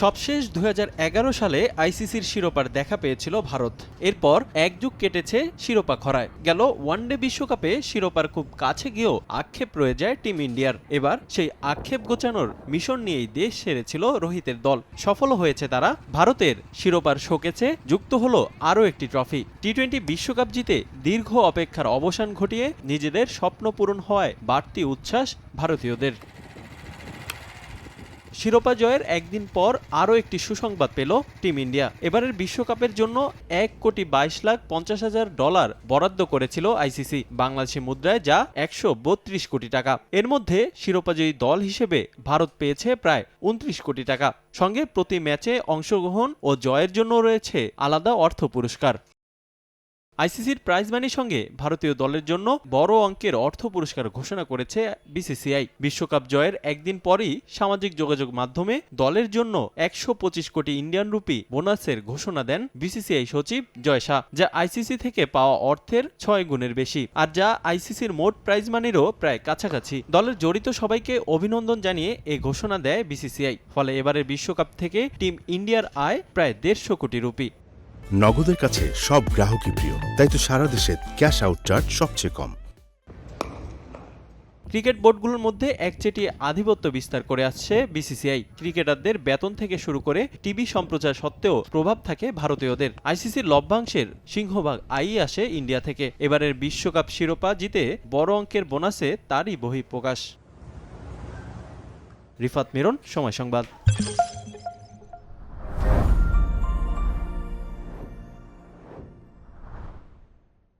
সবশেষ দু হাজার এগারো সালে আইসিসির শিরোপার দেখা পেয়েছিল ভারত। এরপর এক যুগ কেটেছে শিরোপা খরায়। গেল ওয়ানডে বিশ্বকাপে শিরোপার খুব কাছে গিয়েও আক্ষেপ রয়ে যায় টিম ইন্ডিয়ার। এবার সেই আক্ষেপ গোচানোর মিশন নিয়েই দেশ সেরেছিল রোহিতের দল। সফল হয়েছে তারা। ভারতের শিরোপার শোকেছে, যুক্ত হলো আরও একটি ট্রফি। টি টোয়েন্টি বিশ্বকাপ জিতে দীর্ঘ অপেক্ষার অবসান ঘটিয়ে নিজেদের স্বপ্ন পূরণ হওয়ায় বাড়তি উচ্ছ্বাস ভারতীয়দের। শিরোপা জয়ের একদিন পর আরও একটি সুসংবাদ পেল টিম ইন্ডিয়া। এবারের বিশ্বকাপের জন্য এক কোটি বাইশ লাখ পঞ্চাশ হাজার ডলার বরাদ্দ করেছিল আইসিসি, বাংলাদেশি মুদ্রায় যা একশো বত্রিশ কোটি টাকা। এর মধ্যে শিরোপাজয়ী দল হিসেবে ভারত পেয়েছে প্রায় উনত্রিশ কোটি টাকা। সঙ্গে প্রতি ম্যাচে অংশগ্রহণ ও জয়ের জন্য রয়েছে আলাদা অর্থ পুরস্কার। আইসিসির প্রাইজ মানির সঙ্গে ভারতীয় দলের জন্য বড় অঙ্কের অর্থ পুরস্কার ঘোষণা করেছে বিসিসিআই। বিশ্বকাপ জয়ের একদিন পরই সামাজিক যোগাযোগ মাধ্যমে দলের জন্য একশো পঁচিশ কোটি ইন্ডিয়ান রুপি বোনাসের ঘোষণা দেন বিসিসিআই সচিব জয় শাহ, যা আইসিসি থেকে পাওয়া অর্থের ছয় গুণের বেশি আর যা আইসিসির মোট প্রাইজ মানিরও প্রায় কাছাকাছি। দলের জড়িত সবাইকে অভিনন্দন জানিয়ে এ ঘোষণা দেয় বিসিসিআই। ফলে এবারের বিশ্বকাপ থেকে টিম ইন্ডিয়ার আয় প্রায় দেড়শো কোটি রুপি। নগদের কাছে সব গ্রাহকই প্রিয়, তাই তো সারা দেশে ক্যাশ আউট চার্জ সবচেয়ে কম। ক্রিকেট বোর্ডগুলোর মধ্যে একচেটিয়া আধিপত্য বিস্তার করে আসছে বিসিসিআই। ক্রিকেটারদের বেতন থেকে শুরু করে টিভি সম্প্রচার সত্ত্বেও প্রভাব থাকে ভারতীয়দের। আইসিসির লভ্যাংশের সিংহভাগ আয়ই আসে ইন্ডিয়া থেকে। এবারের বিশ্বকাপ শিরোপা জিতে বড় অঙ্কের বোনাসে তারই বহিঃপ্রকাশ। রিফাত মিরন, সময় সংবাদ।